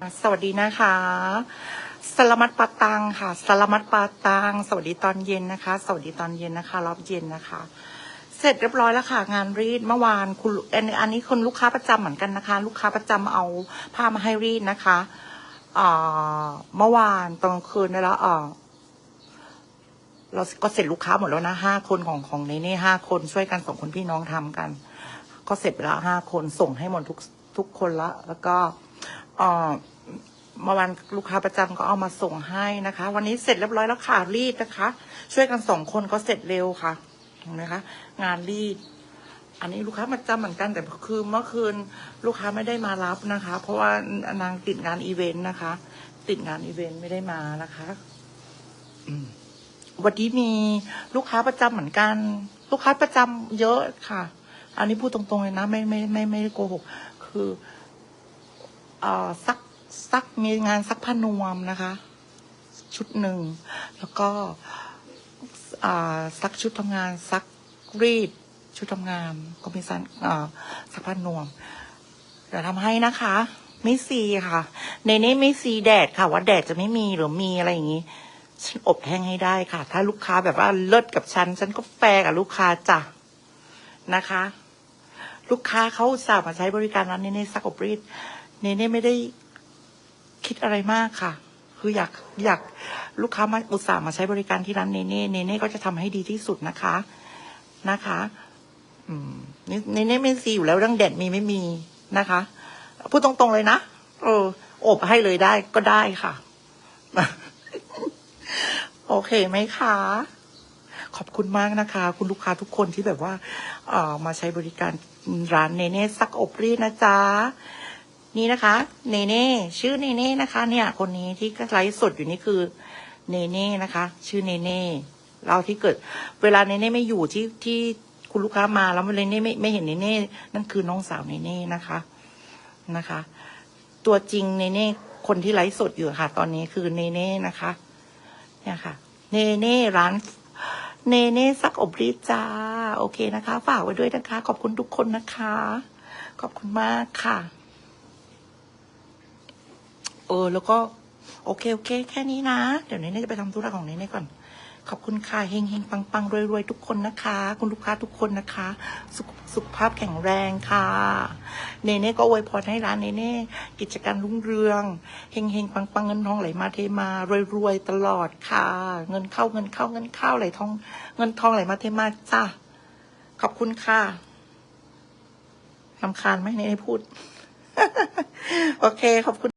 สวัสดีนะคะสลามัดปาตังค่ะสลามัดปาตังสวัสดีตอนเย็นนะคะ สวัสดีตอนเย็นนะคะ รอบเย็นนะคะ เสร็จเรียบร้อยแล้วค่ะ งานรีดเมื่อวานคุณอันอันนี้คนลูกค้าประจำเหมือนกันนะคะ ลูกค้าประจำเอาผ้ามาให้รีดนะคะเมื่อวานตอนคืนได้แล้วเออเราก็เสร็จลูกค้าหมดแล้วนะห้าคนของของในนี่ห้าคนช่วยกันส่งคนพี่น้องทำกัน ก็เสร็จไปแล้วห้าคนส่งให้หมดทุกทุกคนละแล้วก็ เอ่อเมื่อวันลูกค้าประจำก็เอามาส่งให้นะคะ วันนี้เสร็จเรียบร้อยแล้วค่ะรีดนะคะ ช่วยกันสองคนก็เสร็จเร็วค่ะเห็นไหมคะ งานรีด อันนี้ลูกค้าประจำเหมือนกันแต่คือเมื่อคืนลูกค้าไม่ได้มารับนะคะ เพราะว่านางติดงานอีเวนต์นะคะ ติดงานอีเวนต์ไม่ได้มานะคะวันนี้มีลูกค้าประจำเหมือนกัน ลูกค้าประจำเยอะค่ะ อันนี้พูดตรงๆเลยนะ ไม่ไม่ไม่ไม่โกหก คือ เอ่อซักซักมีงานซักผ้านวมนะคะ ชุดหนึ่ง แล้วก็ซักชุดทำงาน ซักรีด ชุดทำงาน ก็มีซันอ่าซักผ้านวมเดี๋ยวทำให้นะคะ ไม่ซีค่ะ ในนี้ไม่ซีแดดค่ะ ว่าแดดจะไม่มีหรือมีอะไรอย่างนี้ฉันอบแห้งให้ได้ค่ะ ถ้าลูกค้าแบบว่าเลิศกับฉัน ฉันก็แฟกับลูกค้าจ้ะนะคะ ลูกค้าเขาสาห์มาใช้บริการร้านเนเน่ซักอบรีด เนเน่ไม่ได้คิดอะไรมากค่ะ คืออยากอยากลูกค้ามาอุตส่าห์มาใช้บริการที่ร้านเนเน่เนเน่ก็จะทำให้ดีที่สุดนะคะนะคะเนเน่ไม่ซีอยู่แล้วเรื่องแดดมีไม่มีนะคะพูดตรงๆเลยนะเอออบให้เลยได้ก็ได้ค่ะ โอเคไหมคะขอบคุณมากนะคะ คุณลูกค้าทุกคนที่แบบว่าเออมาใช้บริการร้านเนเน่ซักอบรีดนะจ๊ะ นี่นะคะ เนเน่ชื่อเนเน่นะคะ เนี่ย คนนี้ที่ไลฟ์สดอยู่นี่คือเนเน่นะคะ ชื่อเนเน่เราที่เกิด เวลาเนเน่ไม่อยู่ที่ที่คุณลูกค้ามาแล้วเนเน่ไม่ไม่เห็นเนเน่นั่นคือน้องสาวเนเน่นะคะนะคะ ตัวจริงเนเน่คนที่ไลฟ์สดอยู่ค่ะ ตอนนี้คือเนเน่นะคะ เนี่ยค่ะ เนเน่ร้านเนเน่ซักอบรีดจ้า โอเคนะคะ ฝากไว้ด้วยนะคะ ขอบคุณทุกคนนะคะ ขอบคุณมากค่ะ เออ แล้วก็ โอเคโอเค แค่นี้นะ เดี๋ยวเนเน่จะไปทำธุระของเนเน่ก่อน ขอบคุณค่ะเฮงเฮงปังปังรวยรวยทุกคนนะคะ คุณลูกค้าทุกคนนะคะ สุขสุขภาพแข็งแรงค่ะ เนเน่ก็อวยพรให้ร้านเนเน่กิจการรุ่งเรืองเฮงเฮงปังปังเงินทองไหลมาเทมารวยรวยตลอดค่ะ เงินเข้าเงินเข้าเงินเข้าไหลทอง เงินทองไหลมาเทมาจ้าขอบคุณค่ะลำคาญไหมเนเน่พูด โอเค ขอบคุณ